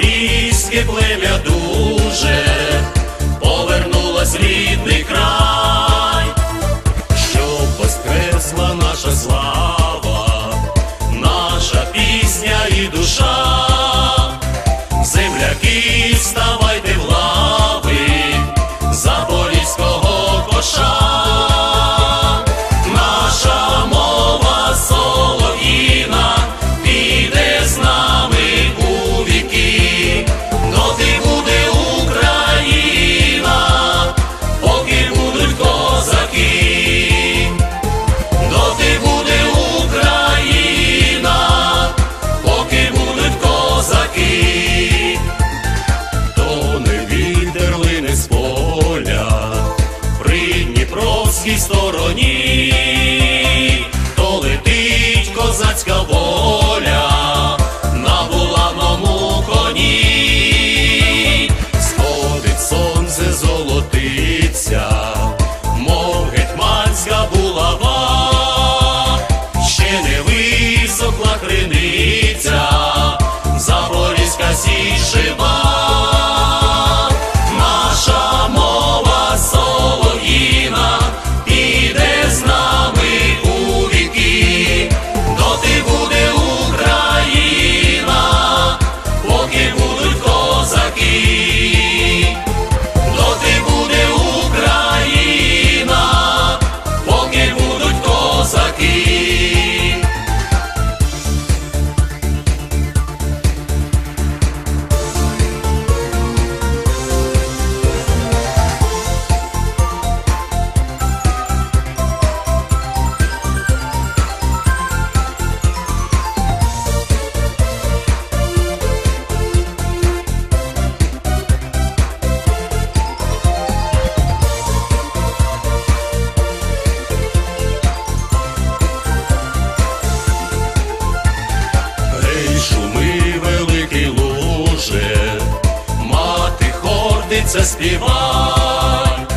Запорізьке плем'я дуже повернулась рідний край, щоб воскресла наша слава, наша пісня і душа. козацькій стороні, то летить козацька воля на булавному коні, сходить сонце золотиться, мов гетьманська булава. це співак.